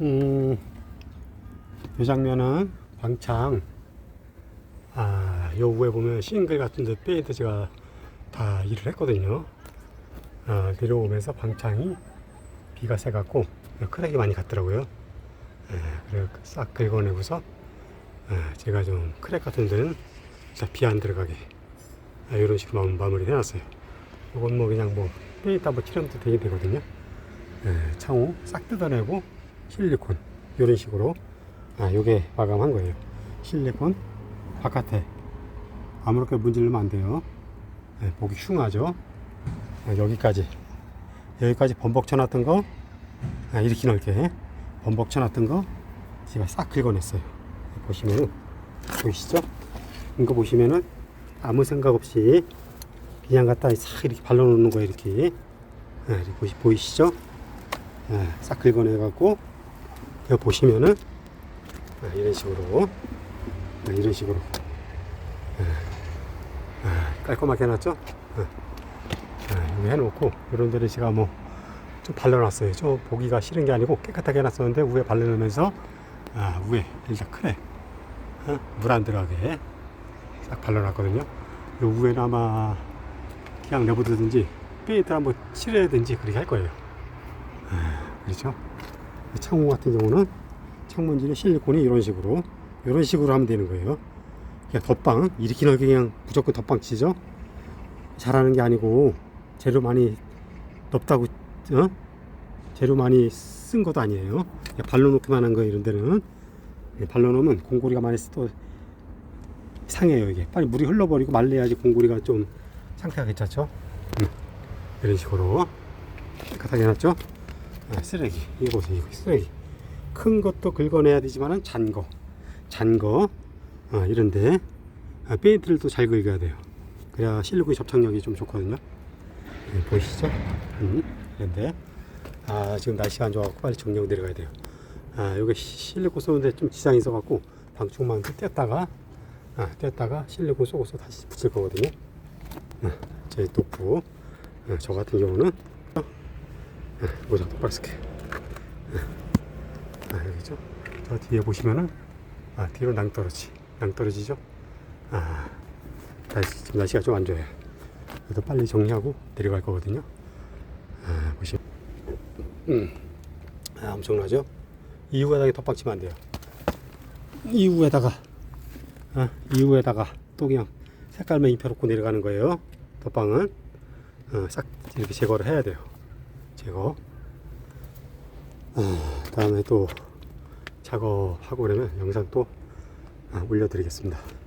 음, 이 장면은 방창, 아, 요 위에 보면 싱글 같은데 페인트 제가 다 일을 했거든요. 아, 내려오면서 방창이 비가 새갖고 크랙이 많이 갔더라고요. 예, 그래서 싹 긁어내고서 예, 제가 좀 크랙 같은 데는 비 안 들어가게 아, 이런 식으로 마- 마무리 해놨어요. 이건 뭐 그냥 뭐 페인트 한번 칠하면 되게 되거든요. 예, 창호 싹 뜯어내고 실리콘 이런 식으로 아 요게 마감한 거예요. 실리콘 바깥에 아무렇게 문지르면 안 돼요. 예, 보기 흉하죠. 아, 여기까지 여기까지 범벅 쳐놨던 거 아, 이렇게 넓게 범벅 쳐놨던 거 제가 싹 긁어냈어요. 보시면은 보이시죠? 이거 보시면은 아무 생각 없이 그냥 갖다 싹 이렇게 발라놓는 거예요. 이렇게 아, 보이시죠? 아, 싹 긁어내 갖고 여기 보시면은 아, 이런 식으로 아, 이런 식으로 아, 아, 깔끔하게 해놨죠? 아, 아, 여기 해놓고 이런 데를 제가 뭐 좀 발라놨어요. 좀 보기가 싫은 게 아니고 깨끗하게 해놨었는데 위에 발라놓으면서 아, 위에 일단 크네 어? 물안 들어가게 싹 발라놨거든요. 요 위에는 아마 그냥 내버려두든지 페인트 한번 칠해야든지 그렇게 할 거예요. 아, 그렇죠? 이 창문 같은 경우는 창문지는 실리콘이 이런 식으로 이런 식으로 하면 되는 거예요. 그냥 덧방 이렇게 넓게 그냥 무조건 덧방 치죠. 잘하는 게 아니고 재료 많이 넓다고 어? 재료 많이 쓴 것도 아니에요. 그냥 발라놓기만 한 거 이런 데는 예, 발라놓으면 공고리가 많이 또 상해요 이게 빨리 물이 흘러버리고 말려야지 공고리가 좀 상태가 괜찮죠. 음, 이런 식으로 깨끗하게 해놨죠. 아, 쓰레기. 보세요 이거 쓰레기. 큰 것도 긁어내야 되지만은 잔거. 잔거. 아, 이런데 아, 페인트를 또 잘 긁어야 돼요. 그래야 실리콘 접착력이 좀 좋거든요. 네, 보이시죠? 음, 이런데. 아 지금 날씨가 안 좋아갖고 빨리 정령 내려가야 돼요. 아 시- 실리콘 쏘는데 좀 지장이 있어갖고 방충망 뗐다가 아 뗐다가 실리콘 쏘고서 다시 붙일 거거든요. 아, 제 도프. 아, 저 같은 경우는 모자 똑바로 쓸게. 아, 여기죠. 저 뒤에 보시면은, 아, 뒤로 낭떠러지. 낭떠러지죠? 아, 날씨, 지금 날씨가 좀 안 좋아요. 그래도 빨리 정리하고 내려갈 거거든요. 아, 보시면. 음, 아, 엄청나죠? 이후에다가 덧박치면 안 돼요. 이후에다가, 아, 이후에다가 또 그냥 색깔만 입혀놓고 내려가는 거예요. 덧방은. 어, 싹 이렇게 제거를 해야 돼요. 제거. 아, 다음에 또 작업하고 그러면 영상 또 아, 올려드리겠습니다.